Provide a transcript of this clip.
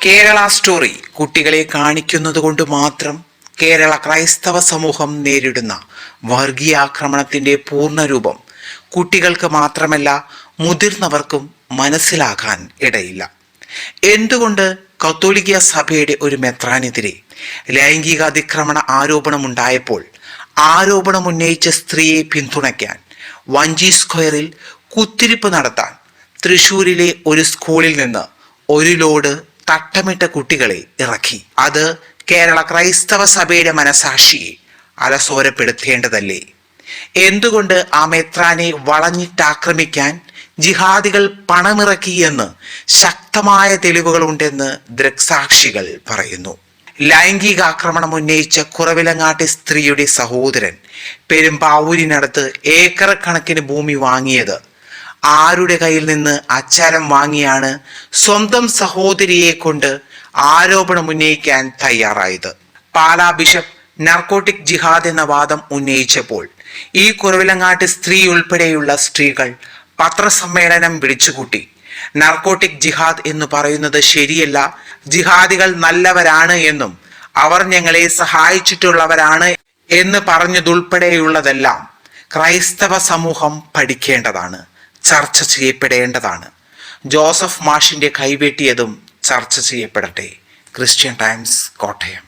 Kerala story കുട്ടികളെ കാണിക്കുന്നത് കൊണ്ട് മാത്രം കേരള ക്രൈസ്തവ സമൂഹം നേരിടുന്ന വർഗീയാക്രമണത്തിന്റെ പൂർണരൂപം കുട്ടികൾക്ക് മാത്രമല്ല മുതിർന്നവർക്കും മനസ്സിലാകാൻ ഇടയില്ല. എന്തുകൊണ്ട് കത്തോലിക്ക സഭയുടെ ഒരു മെത്രാനെതിരെ ലൈംഗിക അതിക്രമണ ആരോപണമുണ്ടായപ്പോൾ ആരോപണം ഉന്നയിച്ച സ്ത്രീയെ പിന്തുണയ്ക്കാൻ വഞ്ചി സ്ക്വയറിൽ കുത്തിരിപ്പ് നടത്താൻ തൃശൂരിലെ ഒരു സ്കൂളിൽ നിന്ന് ഒരു ലോഡ് തട്ടമിട്ട കുട്ടികളെ ഇറക്കി. അത് കേരള ക്രൈസ്തവ സഭയുടെ മനസാക്ഷിയെ അലസോരപ്പെടുത്തേണ്ടതല്ലേ? എന്തുകൊണ്ട് ആ മെത്രാനെ വളഞ്ഞിട്ടാക്രമിക്കാൻ ജിഹാദികൾ പണമിറക്കി എന്ന് ശക്തമായ തെളിവുകളുണ്ടെന്ന് ദൃക്സാക്ഷികൾ പറയുന്നു. ലൈംഗികാക്രമണം ഉന്നയിച്ച കുറവിലങ്ങാട്ടി സ്ത്രീയുടെ സഹോദരൻ പെരുമ്പാവൂരിനടുത്ത് ഏക്കർ കണക്കിന് ഭൂമി വാങ്ങിയത് ആരുടെ കയ്യിൽ നിന്ന് അച്ചാരം വാങ്ങിയാണ് സ്വന്തം സഹോദരിയെ കൊണ്ട് ആരോപണം ഉന്നയിക്കാൻ തയ്യാറായത്? പാലാ ബിഷപ്പ് നർക്കോട്ടിക് ജിഹാദ് എന്ന വാദം ഉന്നയിച്ചപ്പോൾ ഈ കുറവിലങ്ങാട്ട് സ്ത്രീ ഉൾപ്പെടെയുള്ള സ്ത്രീകൾ പത്രസമ്മേളനം വിളിച്ചുകൂട്ടി. നർക്കോട്ടിക് ജിഹാദ് എന്ന് പറയുന്നത് ശരിയല്ല ജിഹാദികൾ നല്ലവരാണ് എന്നും അവർ ഞങ്ങളെ സഹായിച്ചിട്ടുള്ളവരാണ് എന്ന് പറഞ്ഞതുൾപ്പെടെയുള്ളതെല്ലാം ക്രൈസ്തവ സമൂഹം പഠിക്കേണ്ടതാണ്. ചർച്ച ചെയ്യപ്പെടേണ്ടതാണ്. ജോസഫ് മാഷിന്റെ കൈവെട്ടിയതും ചർച്ച ചെയ്യപ്പെടട്ടെ. Christian times Kottayam.